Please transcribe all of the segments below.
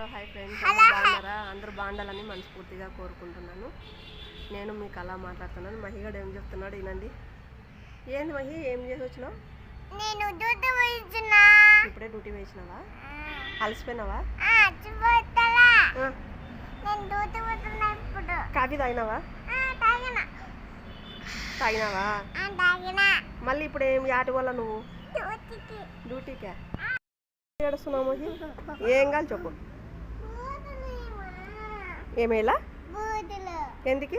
Hello hi friends. బాగున్నారా? అందరూ బాగుండాలని మనస్ఫూర్తిగా కోరుకుంటున్నాను. నేను మీకు అలా మాట్లాడుతున్నాను. మహిగాడు ఏం చెప్తున్నాడు వినండి. ఏంది మహి ఏం చేసి వచ్చినావు? నేను దూత పోయిస్తున్నా ఇప్పుడే డ్యూటీ వేసినావా అలసిపోయినావా? నేను పోతున్నా ఇప్పుడు. కాఫీ తాగినావా? తాగినావా? మళ్ళీ ఇప్పుడు ఏం యాటి వల్ల నువ్వు? డ్యూటీకా. ఏడుస్తున్నావు మహి? ఏం కాదు చెప్పు? ఏమేలా? ఎందుకు?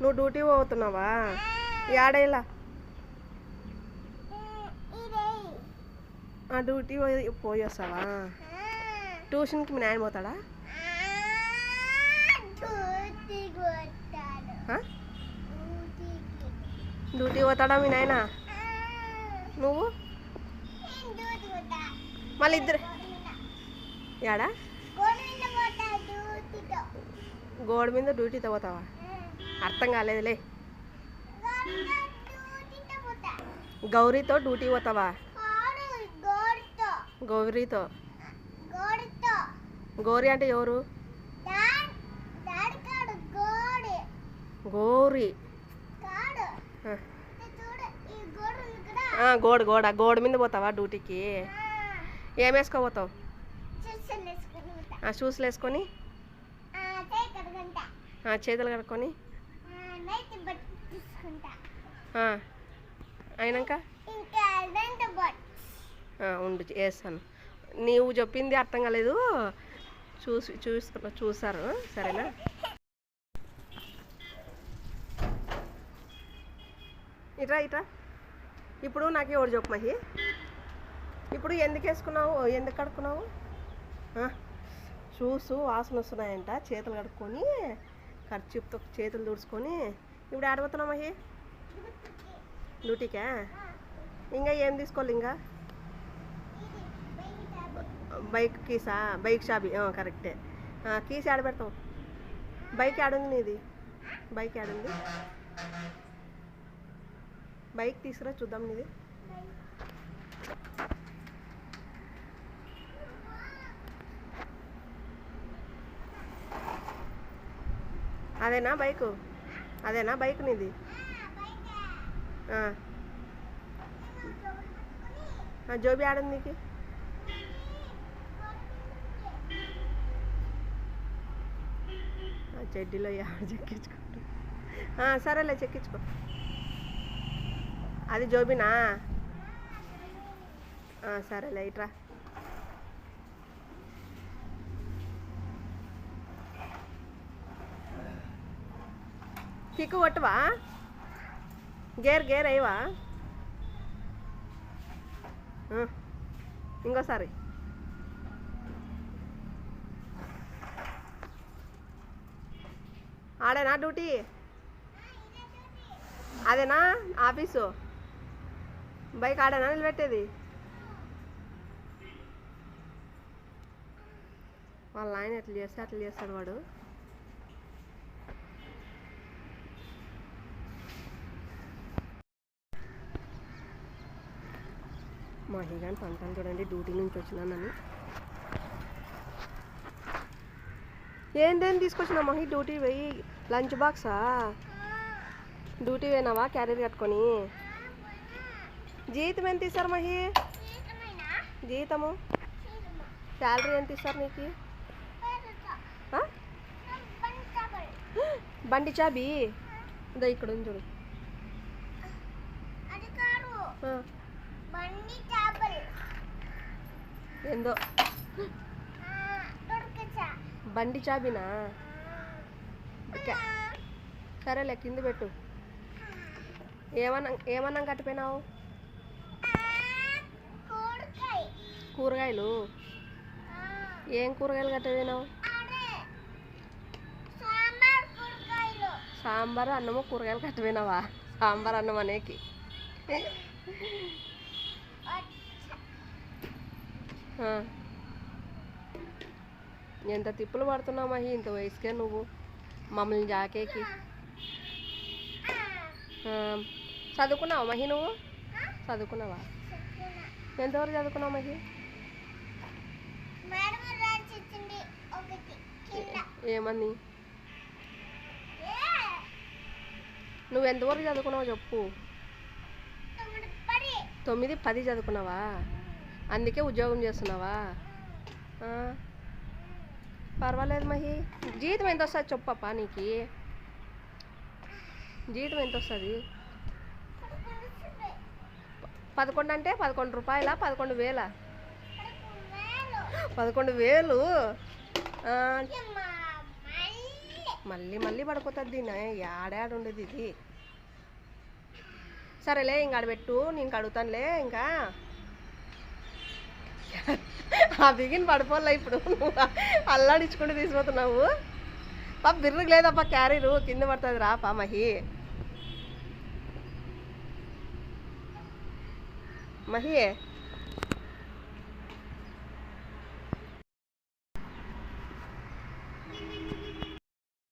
నువ్వు డ్యూటీ పోతున్నావా? ఆ. డ్యూటీ పోయి వస్తావా? ట్యూషన్కి మీ నాయన పోతాడా? డ్యూటీ పోతాడా. మీ నాయన? నువ్వు? మళ్ళీ ఇద్దరు యాడా? గోడ మీద డ్యూటీతో పోతావా అర్థం కాలేదులే. గౌరీతో డ్యూటీ పోతావా? గౌరీతో. గౌరీ అంటే ఎవరు? గౌరీ. గోడ గోడ గోడ మీద పోతావా డ్యూటీకి? ఏం వేసుకోపోతావు చూసలు వేసుకుని పోతా. ఆ షూస్లు వేసుకొని? చేతులు కడుక్కొని. అయినాక? ఉండు వేస్తాను నీవు చెప్పింది అర్థం కాలేదు. చూసి చూసుకున్నా చూసారు. సరేనా? ఇట్రా ఇట్రా. ఇప్పుడు నాకు ఎవరు చెప్పు మహి? ఇప్పుడు ఎందుకు వేసుకున్నావు? ఎందుకు కడుక్కున్నావు? చూసు వాసన వస్తున్నాయంట. చేతులు కడుక్కొని ఖర్చుతో చేతులు తుడుచుకొని ఇప్పుడు ఆడబోతున్నావు మహి? డ్యూటీకా? ఇంకా ఏం తీసుకోవాలి ఇంకా? బైక్ కీసా? బైక్ షాబీ కరెక్టే. కీస్ ఆడ బైక్ ఆడుంది నీది. బైక్ ఆడుంది బైక్ తీసుకురా చూద్దాం నీది. అదేనా బైకు? అదేనా బైక్ నీది? ఆ. జోబి ఆడుంది నీకు? ఆ చెడ్డీలో ఎవరు చెక్కించుకుంటా సరేలే చెక్కించుకో. అది జోబినా? సరేలే ఇట్రా కిక్కు కొట్టవా? గేర్ గేర్ అయ్యవా? ఇంకోసారి ఆడేనా డ్యూటీ? అదేనా? ఆఫీసు? బైక్ ఆడేనా నిలబెట్టేది? వాళ్ళ ఆయన ఎట్లా చేస్తే అట్లా చేస్తాడు వాడు. మా కానీ పంటలు చూడండి డ్యూటీ నుంచి వచ్చినానని ఏంటేం తీసుకొచ్చినా మహి? డ్యూటీ పోయి లంచ్ బాక్సా? డ్యూటీ పోయినావా క్యారియర్ కట్టుకొని? జీతం ఎంత ఇస్తారు మహి? జీతము? శాలరీ ఎంత ఇస్తారు నీకు? బండి చాబీ? ఇదో ఇక్కడ ఉంది చూడు. ఏందో? బండి చాబీనా? సరేలే కింద పెట్టు. ఏమన్నా ఏమన్నా కట్టిపోయినావు? కూరగాయలు? ఏం కూరగాయలు కట్టిపోయినావు సాంబార్ అన్నము కూరగాయలు కట్టిపోయినావా సాంబార్ అన్నం అనేకి. ఎంత తిప్పులు పడుతున్నావు మహి ఇంత వయసుకే నువ్వు. మమ్మల్ని జాకేకి. చదువుకున్నావు మహి నువ్వు? చదువుకున్నావా? ఎంతవరకు చదువుకున్నావు మహి? ఏమని? నువ్వు ఎంతవరకు చదువుకున్నావు చెప్పు. తొమ్మిది పది చదువుకున్నావా? అందుకే ఉద్యోగం చేస్తున్నావా? పర్వాలేదు మహి. జీతం ఎంత వస్తుంది చెప్పప్ప నీకు? జీతం ఎంత వస్తుంది? పదకొండు అంటే పదకొండు రూపాయల? పదకొండు వేల? పదకొండు వేలు? మళ్ళీ మళ్ళీ పడిపోతుంది దీని ఏడాడు ఉండేది ఇది. సరేలే ఇంకా పెట్టు నేను కడుగుతానులే ఇంకా. ఆ బిగిన్ పడిపోలే ఇప్పుడు. నువ్వు అల్లాడించుకుంటూ తీసుకుపోతున్నావు పాప బిర్రుకు లేదప్పా క్యారీరు కింద పడుతుంది రా పా మహి. మహి.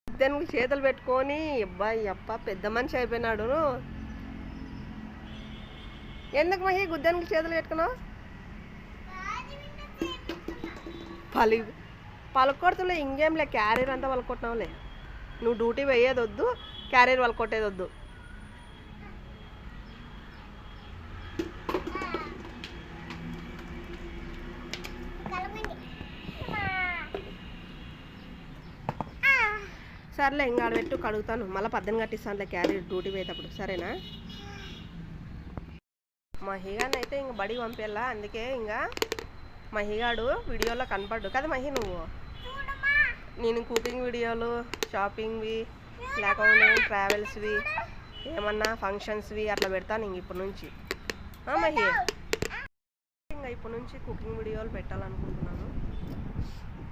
దానికి చేతులు పెట్టుకొని అబ్బాయి అప్ప పెద్ద మనిషి అయిపోయినాడు ఎందుకు మహి గుద్దానికి చేతులు పెట్టుకున్నావు? పలి పలకొడుతులే ఇంకేంలే క్యారియర్ అంతా పలకొట్టినావులే నువ్వు డ్యూటీ వేయేది వద్దు క్యారియర్ పలకొట్టేది వద్దు సర్లే ఇంకా ఆడబెట్టు కడుగుతాను. మళ్ళీ పద్దెనిమిది కట్టిస్తానులే క్యారియర్ డ్యూటీ పోయేటప్పుడు. సరేనా? మా అయితే ఇంక బడి పంపేలా అందుకే ఇంకా మహిగాడు వీడియోలో కనపడ్డు. కదా మహి నువ్వు. నేను కుకింగ్ వీడియోలు షాపింగ్వి లేకపోతే ట్రావెల్స్వి ఏమన్నా ఫంక్షన్స్వి అట్లా పెడతాను ఇంక ఇప్పటి నుంచి. మహి? ఇంకా ఇప్పటి నుంచి కుకింగ్ వీడియోలు పెట్టాలనుకుంటున్నాను.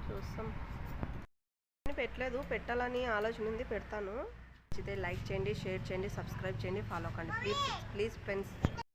చూస్తాం. పెట్టలేదు పెట్టాలని ఆలోచన ఉంది పెడతాను. నచ్చితే లైక్ చేయండి షేర్ చేయండి సబ్స్క్రైబ్ చేయండి ఫాలో కండి. Please please friends